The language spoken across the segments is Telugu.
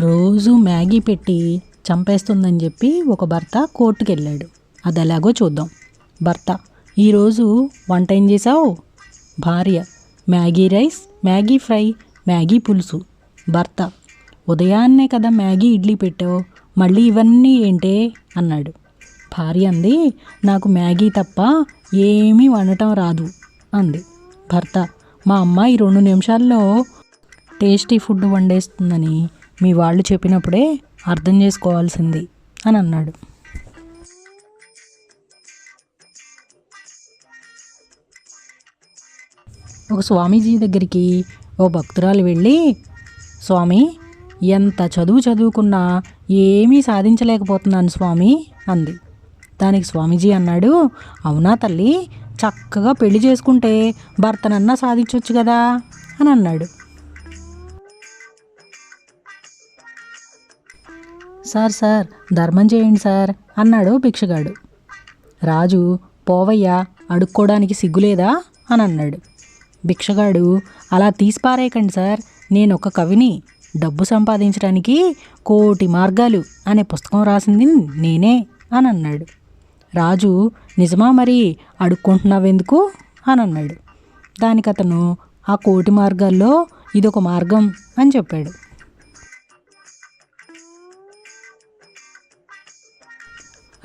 రోజు మ్యాగీ పెట్టి చంపేస్తుందని చెప్పి ఒక భర్త కోర్టుకు వెళ్ళాడు అది ఎలాగో చూద్దాం. భర్త ఈరోజు వంట ఏం చేసావు భార్య Maggi rice Maggi fry Maggi పులుసు. భర్త ఉదయాన్నే కదా మ్యాగీ ఇడ్లీ పెట్టావు మళ్ళీ ఇవన్నీ ఏంటే? అన్నాడు. భార్య అంది నాకు మ్యాగీ తప్ప ఏమీ వండటం రాదు అంది. భర్త మా అమ్మ ఈ రెండు నిమిషాల్లో టేస్టీ ఫుడ్ వండేస్తుందని మీ వాళ్ళు చెప్పినప్పుడే అర్థం చేసుకోవాల్సింది అని అన్నాడు. ఒక స్వామీజీ దగ్గరికి ఓ భక్తురాలు వెళ్ళి స్వామి ఎంత చదువు చదువుకున్నా ఏమీ సాధించలేకపోతున్నాను స్వామి అంది. దానికి స్వామీజీ అన్నాడు అవునా తల్లి చక్కగా పెళ్ళి చేసుకుంటే భర్తనన్నా సాధించవచ్చు కదా అని అన్నాడు. సార్ సార్ ధర్మం చేయండి సార్ అన్నాడు భిక్షగాడు. రాజు పోవయ్యా అడుక్కోవడానికి సిగ్గులేదా? అని అన్నాడు. భిక్షగాడు అలా తీసిపారేయకండి సార్ నేను ఒక కవిని డబ్బు సంపాదించడానికి కోటి మార్గాలు అనే పుస్తకం రాసింది నేనే అని అన్నాడు. రాజు నిజమా మరి అడుక్కుంటున్నావెందుకు? అని అన్నాడు. దానికి అతను ఆ కోటి మార్గాల్లో ఇదొక మార్గం అని చెప్పాడు.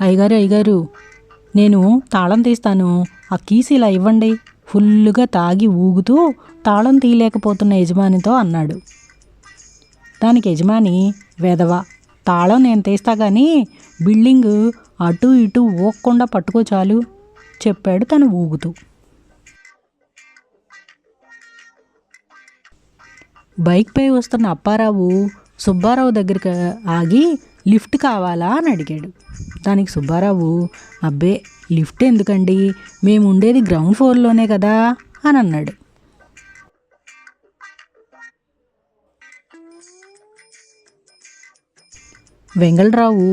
అయ్యగారు అయ్యగారు నేను తాళం తీస్తాను. ఆ కీస్ ఇలా ఇవ్వండి. ఫుల్లుగా తాగి ఊగుతూ తాళం తీయలేకపోతున్న యజమానితో అన్నాడు. దానికి యజమాని వెధవ తాళం నేను తీస్తా కానీ బిల్డింగ్ అటు ఇటు ఊగకుండా పట్టుకో చాలు చెప్పాడు తను ఊగుతూ. బైక్పై వస్తున్న అప్పారావు సుబ్బారావు దగ్గరికి ఆగి లిఫ్ట్ కావాలా? అని అడిగాడు. దానికి సుబ్బారావు అబ్బే లిఫ్ట్ ఎందుకండి? మేము ఉండేది గ్రౌండ్ ఫ్లోర్లోనే కదా అని అన్నాడు. వెంగళరావు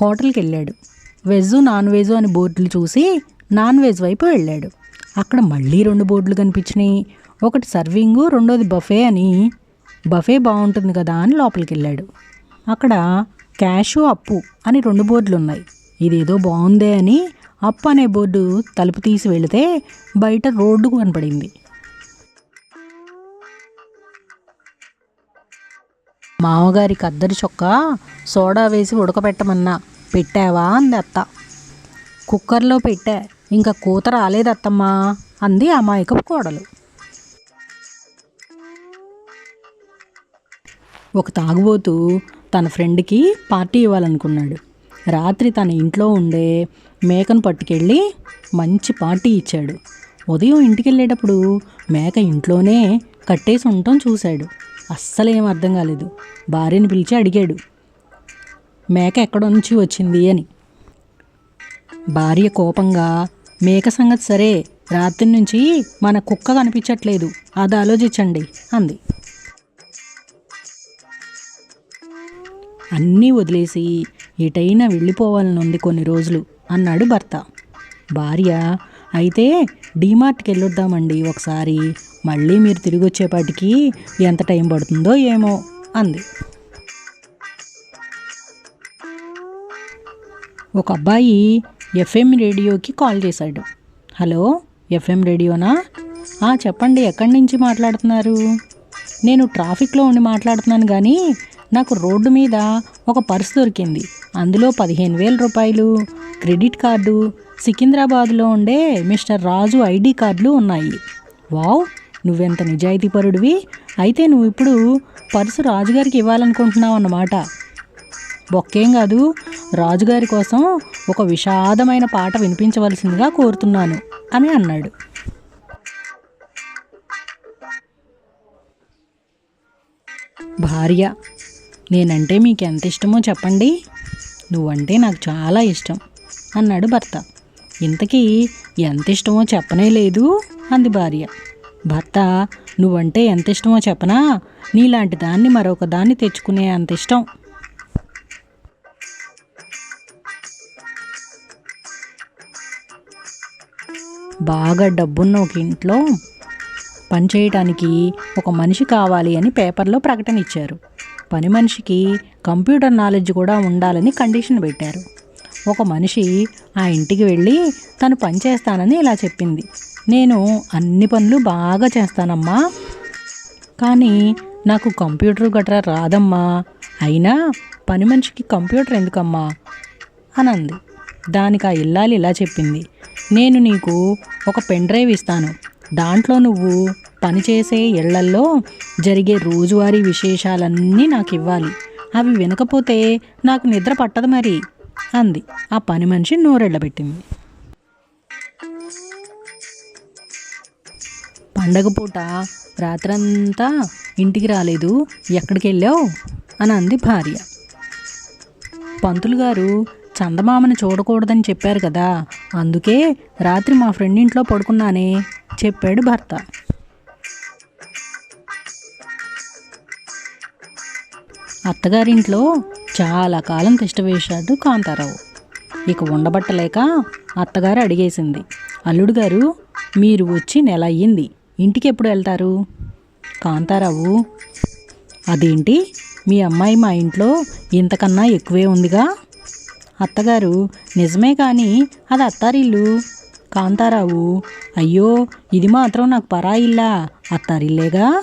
హోటల్కి వెళ్ళాడు. వెజ్ నాన్ వెజ్ అని బోర్డులు చూసి నాన్ వెజ్ వైపు వెళ్ళాడు. అక్కడ మళ్ళీ రెండు బోర్డులు కనిపించినాయి. ఒకటి సర్వింగు రెండోది బఫే అని బఫే బాగుంటుంది కదా అని లోపలికి వెళ్ళాడు. అక్కడ క్యాషు అప్పు అని రెండు బోర్డులు ఉన్నాయి ఇదేదో బాగుందే అని అప్పు అనే బోర్డు తలుపు తీసి వెళితే బయట రోడ్డు కనపడింది. మామగారికి అద్దరి చొక్క సోడా వేసి ఉడకబెట్టమన్నా పెట్టావా? అంది అత్త. కుక్కర్లో పెట్టా ఇంకా కూత రాలేదత్తమ్మా అంది అమాయకపు కోడలు. ఒక తాగుబోతు తన ఫ్రెండ్కి పార్టీ ఇవ్వాలనుకున్నాడు. రాత్రి తన ఇంట్లో ఉండే మేకను పట్టుకెళ్ళి మంచి పార్టీ ఇచ్చాడు. ఉదయం ఇంటికి వెళ్ళేటప్పుడు మేక ఇంట్లోనే కట్టేసి ఉండటం చూశాడు. అస్సలేం అర్థం కాలేదు. భార్యని పిలిచి అడిగాడు. మేక ఎక్కడ నుంచి వచ్చింది అని. భార్య కోపంగా మేక సంగతి సరే రాత్రి నుంచి మన కుక్క కనిపించట్లేదు. అది ఆలోచించండి అంది. అన్నీ వదిలేసి ఎటైనా వెళ్ళిపోవాలని ఉంది కొన్ని రోజులు అన్నాడు భర్త. భార్య అయితే డీమార్ట్కి వెళ్ళొద్దామండి ఒకసారి. మళ్ళీ మీరు తిరిగి వచ్చేపాటికి ఎంత టైం పడుతుందో ఏమో అంది. ఒక అబ్బాయి ఎఫ్ఎం రేడియోకి కాల్ చేశాడు. హలో ఎఫ్ఎం రేడియోనా? చెప్పండి ఎక్కడి నుంచి మాట్లాడుతున్నారు? నేను ట్రాఫిక్లో ఉండి మాట్లాడుతున్నాను కానీ నాకు రోడ్డు మీద ఒక పర్స్ దొరికింది. అందులో పదిహేను వేల రూపాయలు క్రెడిట్ కార్డు సికింద్రాబాద్లో ఉండే మిస్టర్ రాజు ఐడి కార్డులు ఉన్నాయి. వావ్! నువ్వెంత నిజాయితీపరుడివి? అయితే నువ్వు ఇప్పుడు పర్సు రాజుగారికి ఇవ్వాలనుకుంటున్నావు అన్నమాట బొక్కేం కాదు రాజుగారి కోసం ఒక విషాదమైన పాట వినిపించవలసిందిగా కోరుతున్నాను అని అన్నాడు. భార్య నేనంటే మీకు ఎంత ఇష్టమో చెప్పండి. నువ్వంటే నాకు చాలా ఇష్టం అన్నాడు భర్త. ఇంతకీ ఎంత ఇష్టమో చెప్పనే లేదు అంది భార్య. భర్త నువ్వంటే ఎంత ఇష్టమో చెప్పనా? నీలాంటి దాన్ని మరొక దాన్ని తెచ్చుకునే అంత ఇష్టం. బాగా డబ్బున్న ఒక ఇంట్లో పనిచేయటానికి ఒక మనిషి కావాలి అని పేపర్లో ప్రకటన ఇచ్చారు. పని మనిషికి కంప్యూటర్ నాలెడ్జ్ కూడా ఉండాలని కండిషన్ పెట్టారు. ఒక మనిషి ఆ ఇంటికి వెళ్ళి తను పని చేస్తానని ఇలా చెప్పింది. నేను అన్ని పనులు బాగా చేస్తానమ్మా. కానీ నాకు కంప్యూటర్ గట్రా రాదమ్మా. అయినా పని మనిషికి కంప్యూటర్ ఎందుకమ్మా? అని అంది దానికి ఆ ఇల్లాలి ఇలా చెప్పింది. నేను నీకు ఒక పెన్ డ్రైవ్ ఇస్తాను. దాంట్లో నువ్వు పనిచేసే ఇళ్ళల్లో జరిగే రోజువారీ విశేషాలన్నీ నాకు ఇవ్వాలి అవి వినకపోతే నాకు నిద్ర పట్టదు మరి అంది. ఆ పని మనిషి నోరెళ్ళబెట్టింది. పండగ పూట రాత్రంతా ఇంటికి రాలేదు ఎక్కడికి వెళ్ళావు అని అంది భార్య. పంతులు గారు చందమామని చూడకూడదని చెప్పారు కదా అందుకే రాత్రి మా ఫ్రెండ్ ఇంట్లో పడుకున్నానే చెప్పాడు భర్త. అత్తగారింట్లో చాలా కాలం తిష్టవేశాడు కాంతారావు. ఇక ఉండబట్టలేక అత్తగారు అడిగేసింది అల్లుడు గారు మీరు వచ్చి నెల అయ్యింది ఇంటికి ఎప్పుడు వెళ్తారు? కాంతారావు అదేంటి మీ అమ్మాయి మా ఇంట్లో ఇంతకన్నా ఎక్కువే ఉందిగా? అత్తగారు నిజమే కానీ అది అత్తారిల్లు. కాంతారావు అయ్యో ఇది మాత్రం నాకు పరాయిల్లా అత్తారిల్లేగా?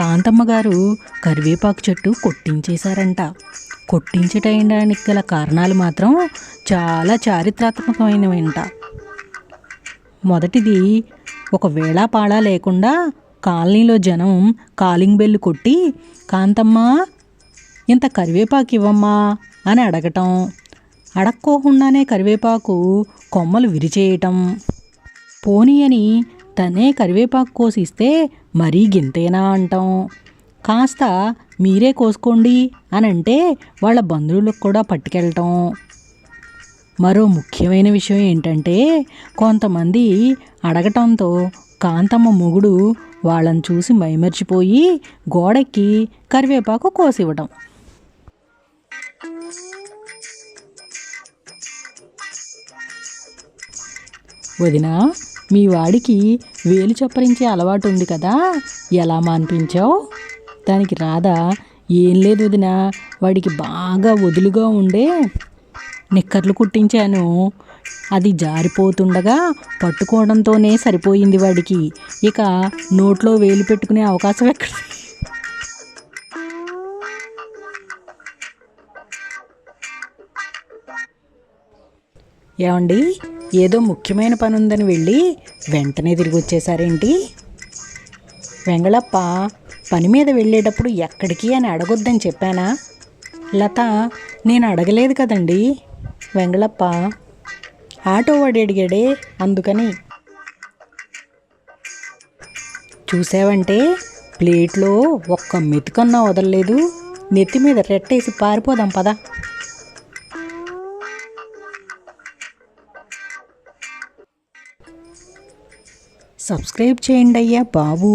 కాంతమ్మ గారు కరివేపాకు చెట్టు కొట్టించేశారంట. కొట్టించటయడానికి గల కారణాలు మాత్రం చాలా చారిత్రాత్మకమైనవంట. మొదటిది ఒక వేళాపాళా లేకుండా కాలనీలో జనం కాలింగ్ బెల్లు కొట్టి కాంతమ్మ ఇంత కరివేపాకు ఇవ్వమ్మా అని అడగటం. అడక్కోకుండానే కరివేపాకు కొమ్మలు విరిచేయటం. పోనీ అని తనే కరివేపాకు కోసిస్తే మరీ గింతేనా అంటాం. కాస్త మీరే కోసుకోండి అని అంటే వాళ్ళ బంధువులకు కూడా పట్టుకెళ్ళటం మరో ముఖ్యమైన విషయం ఏంటంటే కొంతమంది అడగటంతో కాంతమ్మ మొగుడు వాళ్ళని చూసి మైమర్చిపోయి గోడెక్కి కరివేపాకు కోసివ్వటం. వదినా మీ వాడికి వేలు చప్పరించే అలవాటు ఉంది కదా? ఎలా మాన్పించావు? దానికి రాదా ఏం లేదు వదిన వాడికి బాగా వదులుగా ఉండే నిక్కర్లు కుట్టించాను. అది జారిపోతుండగా పట్టుకోవడంతోనే సరిపోయింది వాడికి. ఇక నోట్లో వేలు పెట్టుకునే అవకాశం ఎక్కడ? ఏమండి? ఏదో ముఖ్యమైన పని ఉందని వెళ్ళి వెంటనే తిరిగి వచ్చేసారేంటి వెంగళప్ప పని మీద వెళ్ళేటప్పుడు ఎక్కడికి అని అడగొద్దని చెప్పానా? లత నేను అడగలేదు కదండి. వెంగళప్ప ఆటో వాడి అడిగాడే అందుకని. చూసావంటే ప్లేట్లో ఒక్క మెతుకన్నా వదలలేదు. నెత్తి మీద రెట్టేసి పారిపోదాం పదా. సబ్స్క్రైబ్ చేయండి అయ్యా బాబూ.